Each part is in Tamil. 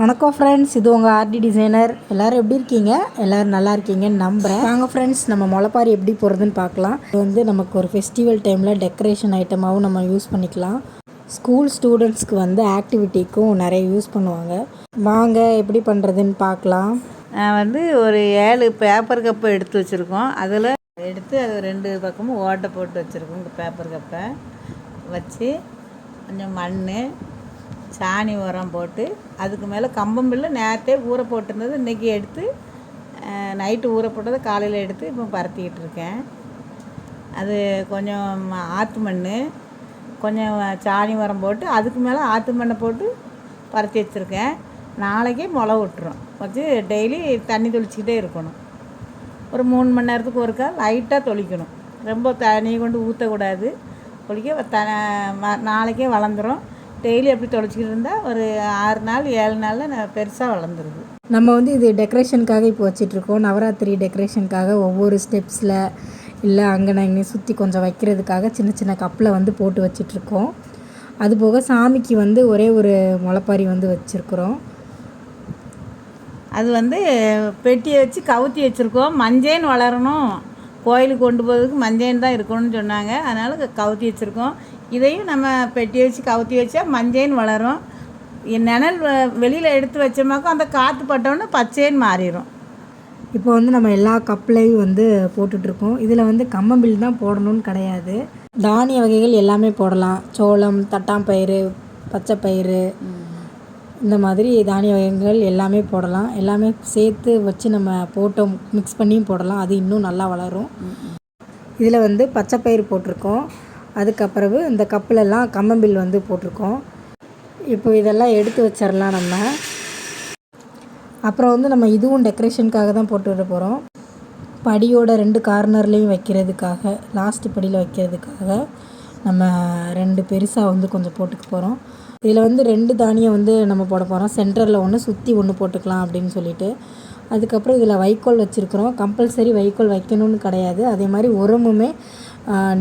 வணக்கம் ஃப்ரெண்ட்ஸ் இது உங்கள் ஆர்டி டிசைனர் எல்லோரும் எப்படி இருக்கீங்க? எல்லோரும் நல்லா இருக்கீங்கன்னு நம்புகிறேன் வாங்க ஃப்ரெண்ட்ஸ் நம்ம முளைப்பாரி எப்படி போடுறதுன்னு பார்க்கலாம். இது வந்து நமக்கு ஒரு ஃபெஸ்டிவல் டைமில் டெக்கரேஷன் ஐட்டமாகவும் நம்ம யூஸ் பண்ணிக்கலாம். ஸ்கூல் ஸ்டூடெண்ட்ஸ்க்கு வந்து ஆக்டிவிட்டிக்கும் நிறைய யூஸ் பண்ணுவாங்க. வாங்க எப்படி பண்ணுறதுன்னு பார்க்கலாம். நான் வந்து ஒரு ஏழு பேப்பர் கப்பு எடுத்து வச்சுருக்கோம். அதில் எடுத்து அது ரெண்டு பக்கமும் ஓட்டை போட்டு வச்சுருக்கோம். இந்த பேப்பர் கப்பை வச்சு கொஞ்சம் மண் சாணி உரம் போட்டு அதுக்கு மேலே கம்பம்பில்லு நேரத்தே ஊற போட்டிருந்தது இன்றைக்கி எடுத்து நைட்டு ஊற போட்டதை காலையில் எடுத்து இப்போ பரத்திக்கிட்டு இருக்கேன். அது கொஞ்சம் ஆற்று மண் கொஞ்சம் சாணி உரம் போட்டு அதுக்கு மேலே ஆற்று மண்ணை போட்டு பரத்தி வச்சுருக்கேன். நாளைக்கே முளை விட்டுரும் வச்சு டெய்லி தண்ணி தெளிச்சிக்கிட்டே இருக்கணும். ஒரு மூணு மணி நேரத்துக்கு ஒருக்கா லைட்டாக தொளிக்கணும். ரொம்ப தண்ணியை கொண்டு ஊற்றக்கூடாது தொளிக்க த நாளைக்கே வளர்ந்துடும் டெய்லி அப்படி தொலைச்சிக்கிட்டு இருந்தால் ஒரு ஆறு நாள் ஏழு நாளில் பெருசாக வளர்ந்துருது. நம்ம வந்து இது டெக்கரேஷனுக்காக இப்போ வச்சிட்ருக்கோம். நவராத்திரி டெக்கரேஷனுக்காக ஒவ்வொரு ஸ்டெப்ஸில் இல்லை அங்கே நான் இங்கே சுற்றி கொஞ்சம் வைக்கிறதுக்காக சின்ன சின்ன கப்பில் வந்து போட்டு வச்சிட்ருக்கோம். அதுபோக சாமிக்கு வந்து ஒரே ஒரு முளைப்பாரி வந்து வச்சுருக்குறோம். அது வந்து பெட்டியை வச்சு கவுத்தி வச்சுருக்கோம். மஞ்சேன்னு வளரணும். கோயிலுக்கு கொண்டு போகிறதுக்கு மஞ்சேன்னு தான் இருக்கணும்னு சொன்னாங்க. அதனால் கவுத்தி வச்சுருக்கோம். இதையும் நம்ம பெட்டியை வச்சு கவுத்தி வச்சா மஞ்சேன்னு வளரும். நிழல் வெளியில் எடுத்து வச்சோமாக்கும் அந்த காற்று பட்டோன்னே பச்சைன்னு மாறிடும் இப்போ வந்து நம்ம எல்லா கப்லையும் வந்து போட்டுட்ருக்கோம். இதில் வந்து கம்மம்பில் தான் போடணும்னு கிடையாது. தானிய வகைகள் எல்லாமே போடலாம். சோளம் தட்டாம்பயிறு பச்சைப்பயிறு இந்த மாதிரி தானிய வகைகள் எல்லாமே போடலாம். எல்லாமே சேர்த்து வச்சு நம்ம போட்டோம் மிக்ஸ் பண்ணியும் போடலாம். அது இன்னும் நல்லா வளரும். இதில் வந்து பச்சைப்பயிறு போட்டிருக்கோம். அதுக்கப்புறவு இந்த கப்பிலெல்லாம் கம்மம்பில் வந்து போட்டிருக்கோம். இப்போ இதெல்லாம் எடுத்து வச்சிடலாம் நம்ம. அப்புறம் வந்து நம்ம இதுவும் டெக்கரேஷனுக்காக தான் போட்டுவிட போகிறோம் படியோட ரெண்டு கார்னர்லேயும் வைக்கிறதுக்காக லாஸ்ட் படியில் வைக்கிறதுக்காக நம்ம ரெண்டு பெருசாக வந்து கொஞ்சம் போட்டுக்க போகிறோம் இதில் வந்து ரெண்டு தானியம் வந்து நம்ம போட போகிறோம் சென்டரில் ஒன்று சுற்றி ஒன்று போட்டுக்கலாம் அப்படின்னு சொல்லிட்டு. அதுக்கப்புறம் இதில் வைக்கோல் வச்சுருக்குறோம். கம்பல்சரி வைக்கோல் வைக்கணும்னு கிடையாது. அதே மாதிரி உரமுமே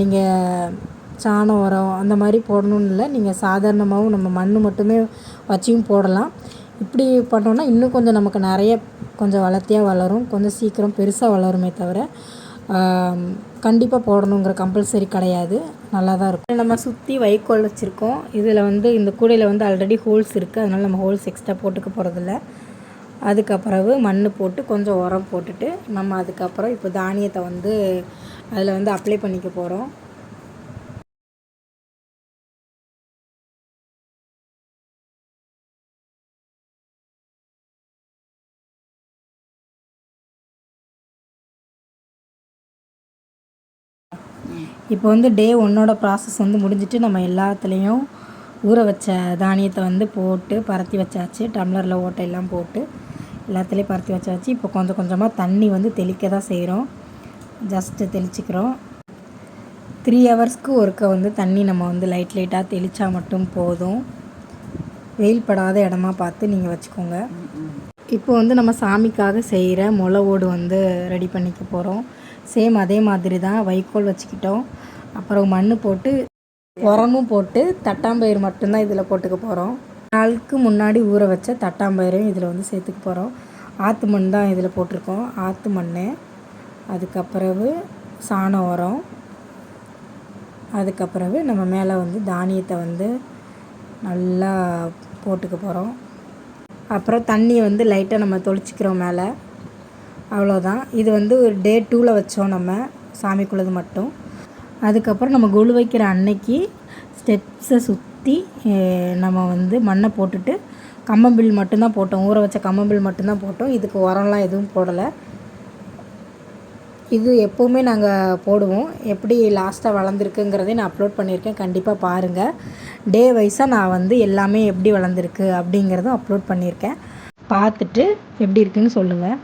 நீங்கள் சாணம் உரம் அந்த மாதிரி போடணும்னு இல்லை. நீங்கள் சாதாரணமாகவும் நம்ம மண் மட்டுமே வச்சியும் போடலாம். இப்படி பண்ணோன்னா இன்னும் கொஞ்சம் நமக்கு நிறைய கொஞ்சம் வளர்த்தியாக வளரும். கொஞ்சம் சீக்கிரம் பெருசாக வளருமே தவிர கண்டிப்பாக போடணுங்கிற கம்பல்சரி கிடையாது. நல்லா தான் இருக்கும் நம்ம சுற்றி வைக்கோல் வச்சுருக்கோம். இதில் வந்து இந்த கூடையில் வந்து ஆல்ரெடி ஹோல்ஸ் இருக்குது அதனால் நம்ம ஹோல்ஸ் எக்ஸ்ட்ரா போட்டுக்க போகிறதில்ல அதுக்கப்புறவு மண் போட்டு கொஞ்சம் உரம் போட்டுட்டு நம்ம அதுக்கப்புறம் இப்போ தானியத்தை வந்து அதில் வந்து அப்ளை பண்ணிக்க போகிறோம் இப்போ வந்து டே ஒன்னோட ப்ராசஸ் வந்து முடிஞ்சிட்டு நம்ம எல்லாத்துலேயும் ஊற வச்ச தானியத்தை வந்து போட்டு பரத்தி வச்சாச்சு. டம்ளரில் ஓட்டையெல்லாம் போட்டு எல்லாத்துலேயும் பரத்தி வச்சாச்சு. இப்போ கொஞ்சம் கொஞ்சமாக தண்ணி வந்து தெளிக்க தான் செய்கிறோம் ஜஸ்ட்டு தெளிச்சுக்கிறோம் த்ரீ ஹவர்ஸ்க்கு ஒருக்க வந்து தண்ணி நம்ம வந்து லைட் லைட்டாக தெளித்தா மட்டும் போதும். வெயில் படாத இடமா பார்த்து நீங்கள் வச்சுக்கோங்க. இப்போ வந்து நம்ம சாமிக்காக செய்கிற முளை ஓடு வந்து ரெடி பண்ணிக்க போகிறோம் சேம் அதே மாதிரி தான் வைக்கோல் வச்சுக்கிட்டோம். அப்புறம் மண் போட்டு உரமும் போட்டு தட்டாம்பயிறு மட்டும்தான் இதில் போட்டுக்க போகிறோம் நாளுக்கு முன்னாடி ஊற வச்ச தட்டாம்பயிரையும் இதில் வந்து சேர்த்துக்க போகிறோம் ஆற்று மண் தான் இதில் போட்டிருக்கோம். ஆற்று மண் அதுக்கப்புறவு சாண உரம் அதுக்கப்புறவு நம்ம மேலே வந்து தானியத்தை வந்து நல்லா போட்டுக்க போகிறோம் அப்புறம் தண்ணியை வந்து லைட்டாக நம்ம தொளிச்சிக்கிறோம் மேலே. அவ்வளோதான். இது வந்து ஒரு டே டூவில் வச்சோம் நம்ம சாமிக்குள்ளது மட்டும். அதுக்கப்புறம் நம்ம கொலு வைக்கிற அன்னைக்கு ஸ்டெப்ஸை சுற்றி நம்ம வந்து மண்ணை போட்டுட்டு கம்மம்பில் மட்டும்தான் போட்டோம். ஊற வச்ச கம்மம்பில் மட்டும்தான் போட்டோம். இதுக்கு உரம்லாம் எதுவும் போடலை. இது எப்போவுமே நாங்கள் போடுவோம். எப்படி லாஸ்ட்டாக வளர்ந்துருக்குங்கிறதையும் நான் அப்லோட் பண்ணியிருக்கேன். கண்டிப்பாக பாருங்கள் டே வைஸாக நான் வந்து எல்லாமே எப்படி வளர்ந்துருக்கு அப்படிங்கிறதும் அப்லோட் பண்ணியிருக்கேன். பார்த்துட்டு எப்படி இருக்குன்னு சொல்லுங்கள்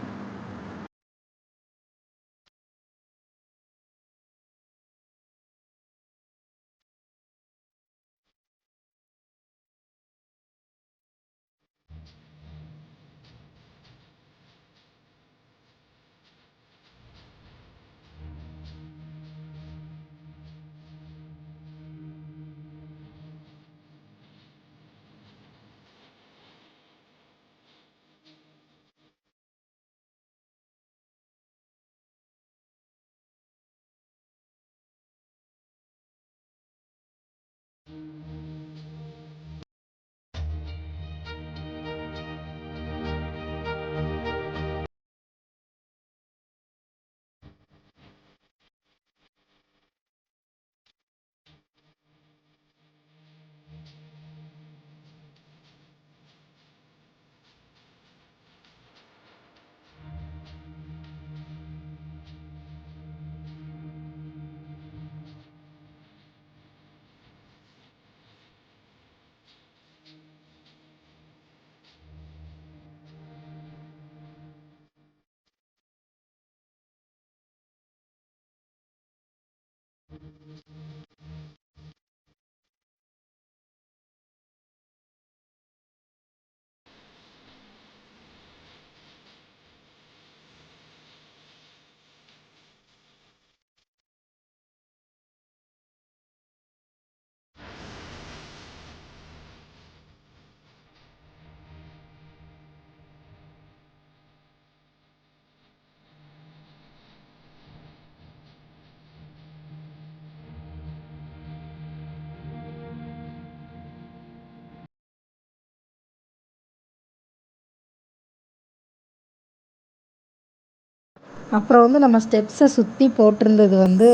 அப்புறம் வந்து நம்ம ஸ்டெப்ஸை சுற்றி போட்டிருந்தது வந்து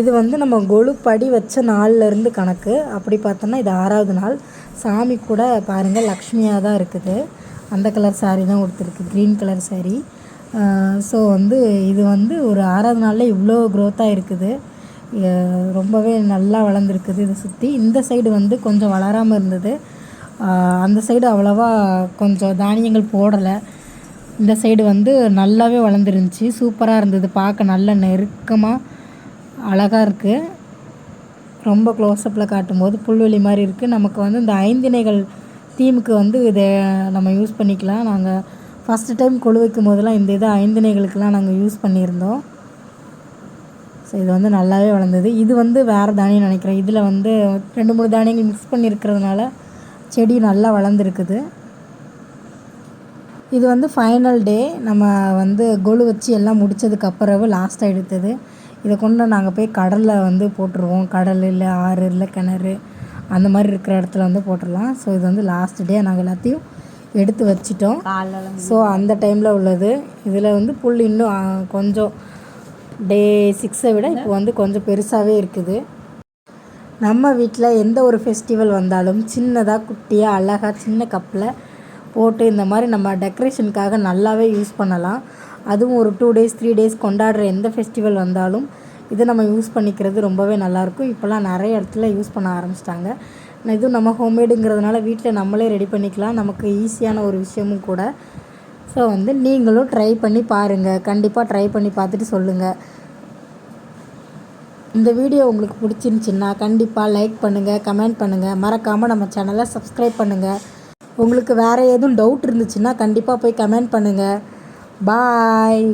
இது வந்து நம்ம கொலு படி வச்ச நாள்லேருந்து கணக்கு. அப்படி பார்த்தோன்னா இது ஆறாவது நாள். சாமி கூட பாருங்கள் லக்ஷ்மியாக தான் இருக்குது. அந்த கலர் saree தான் கொடுத்துருக்கு க்ரீன் கலர் saree. ஸோ வந்து இது வந்து ஒரு ஆறாவது நாளில் இவ்வளோ க்ரோத்தாக இருக்குது. ரொம்பவே நல்லா வளர்ந்துருக்குது இதை சுற்றி இந்த சைடு வந்து கொஞ்சம் வளராமல் இருந்தது. அந்த சைடு அவ்வளோவா கொஞ்சம் தானியங்கள் போடலை. இந்த சைடு வந்து நல்லாவே வளர்ந்துருந்துச்சி. சூப்பராக இருந்தது. பார்க்க நல்ல நெருக்கமாக அழகாக இருக்குது ரொம்ப க்ளோஸ்அப்பில் காட்டும்போது புல்வெளி மாதிரி இருக்குது நமக்கு வந்து இந்த ஐந்திணைகள் தீமுக்கு வந்து இதை நம்ம யூஸ் பண்ணிக்கலாம். நாங்கள் ஃபஸ்ட்டு டைம் கொழு வைக்கும் போதெல்லாம் இந்த இதை ஐந்திணைகளுக்கெல்லாம் நாங்கள் யூஸ் பண்ணியிருந்தோம். ஸோ இது வந்து நல்லாவே வளர்ந்தது. இது வந்து வேறு தானியம் நினைக்கிறேன். இதில் வந்து ரெண்டு மூணு தானியங்கள் மிக்ஸ் பண்ணியிருக்கிறதுனால செடி நல்லா வளர்ந்துருக்குது. இது வந்து ஃபைனல் டே நம்ம வந்து கொலு வச்சு எல்லாம் முடிச்சதுக்கு அப்புறம் லாஸ்ட்டாக எடுத்தது. இதை கொண்டு நாங்கள் போய் கடலில் வந்து போட்டுருவோம். கடல் இல்லை ஆறு இல்லை கிணறு அந்த மாதிரி இருக்கிற இடத்துல வந்து போட்டுடலாம். ஸோ இது வந்து லாஸ்ட் டே நாங்கள் எல்லாத்தையும் எடுத்து வச்சிட்டோம். ஸோ அந்த டைமில் உள்ளது. இதில் வந்து புல் இன்னும் கொஞ்சம் டே சிக்ஸை விட இப்போ வந்து கொஞ்சம் பெருசாகவே இருக்குது. நம்ம வீட்டில் எந்த ஒரு ஃபெஸ்டிவல் வந்தாலும் சின்னதாக குட்டியாக அழகாக சின்ன கப்பில் போட்டு இந்த மாதிரி நம்ம டெக்கரேஷனுக்காக நல்லாவே யூஸ் பண்ணலாம். அதுவும் ஒரு டூ டேஸ் த்ரீ டேஸ் கொண்டாடுற எந்த ஃபெஸ்டிவல் வந்தாலும் இதை நம்ம யூஸ் பண்ணிக்கிறது ரொம்பவே நல்லாயிருக்கும். இப்போல்லாம் நிறைய இடத்துல யூஸ் பண்ண ஆரம்பிச்சிட்டாங்க. இதுவும் நம்ம ஹோம்மேடுங்கிறதுனால வீட்டில் நம்மளே ரெடி பண்ணிக்கலாம். நமக்கு ஈஸியான ஒரு விஷயமும் கூட. ஸோ வந்து நீங்களும் ட்ரை பண்ணி பாருங்கள் கண்டிப்பாக ட்ரை பண்ணி பார்த்துட்டு சொல்லுங்கள் இந்த வீடியோ உங்களுக்கு பிடிச்சிருந்துச்சின்னா கண்டிப்பாக லைக் பண்ணுங்கள் கமெண்ட் பண்ணுங்கள் மறக்காமல் நம்ம சேனலை சப்ஸ்கிரைப் பண்ணுங்கள் உங்களுக்கு வேறு எதுவும் டவுட் இருந்துச்சுன்னா கண்டிப்பாக போய் கமெண்ட் பண்ணுங்கள் பாய்